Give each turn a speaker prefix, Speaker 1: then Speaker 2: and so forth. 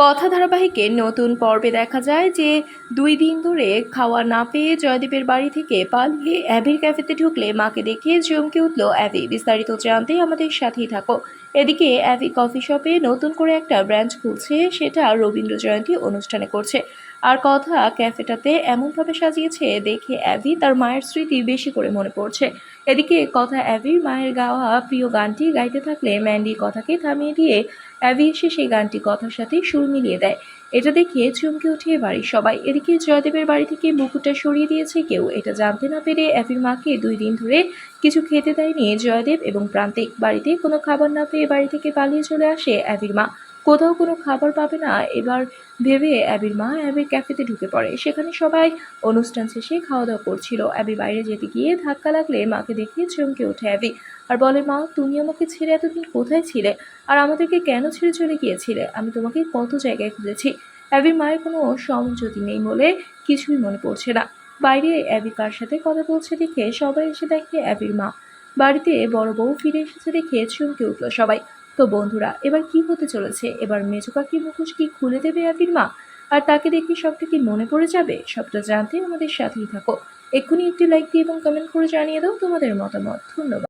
Speaker 1: কথা ধারাবাহিকে নতুন পর্বে দেখা যায় যে দুই দিন ধরে খাওয়া না পেয়ে জয়দীপের বাড়ি থেকে পালিয়ে অ্যাভির ক্যাফেতে ঢুকলে মাকে দেখে চমকে উঠল অ্যাভি। বিস্তারিত জানতে আমাদের সাথেই থাকো। এদিকে অ্যাভি কফি শপে নতুন করে একটা ব্রাঞ্চ খুলছে, সেটা রবীন্দ্র জয়ন্তী অনুষ্ঠানে করছে। আর কথা ক্যাফেটাতে এমনভাবে সাজিয়েছে, দেখে অ্যাভি তার মায়ের স্মৃতি বেশি করে মনে পড়ছে। এদিকে কথা অ্যাভির মায়ের গাওয়া প্রিয় গানটি গাইতে থাকলে ম্যান্ডি কথাকে থামিয়ে দিয়ে অ্যাভি এসে সেই গানটি কথার সাথে সুর মিলিয়ে দেয়। এটা দেখে চমকে উঠে বাড়ির সবাই। এদিকে জয়দেবের বাড়ি থেকে মুকুটটা সরিয়ে দিয়েছে কেউ। এটা জানতে না পেরে অ্যাফির মাকে দুই দিন ধরে কিছু খেতে দেয়নি জয়দেব এবং প্রান্তিক। বাড়িতে কোনো খাবার না পেয়ে বাড়ি থেকে পালিয়ে চলে আসে অ্যাফির মা। কোথাও কোনো খাবার পাবে না। এবার ভেবে অ্যাবির মা অ্যাবির ক্যাফেতে ঢুকে পড়ে। সেখানে সবাই অনুষ্ঠান শেষে খাওয়া দাওয়া করছিল। অ্যাবি বাইরে যেতে গিয়ে ধাক্কা লাগলে মাকে দেখে চমকে ওঠে অ্যাবি। আর বলে, মা, তুমি আমাকে ছেড়ে এতদিন কোথায় ছিলে? আর আমাদেরকে কেন ছেড়ে চলে গিয়েছিলে? আমি তোমাকে কত জায়গায় খুঁজেছি অ্যাবির মায়ের কোনো সমঝোতি নেই বলে কিছুই মনে পড়ছে না। বাইরে অ্যাবি কার সাথে কথা বলছে দেখে সবাই এসে দেখে অ্যাবির মা। বাড়িতে বড় বউ ফিরে এসেছে দেখে চমকে উঠল সবাই। তো বন্ধুরা, এবার কি হতে চলেছে? এবার মেজো কাকি মুখোশ কি খুলে দেবে অ্যাবির মা? আর তাকে দেখে সবটা কি মনে পড়ে যাবে? সবটা জানতে আমাদের সাথেই থাকো। এক্ষুনি একটি লাইক দিয়ে এবং কমেন্ট করে জানিয়ে দাও তোমাদের মতামত। ধন্যবাদ।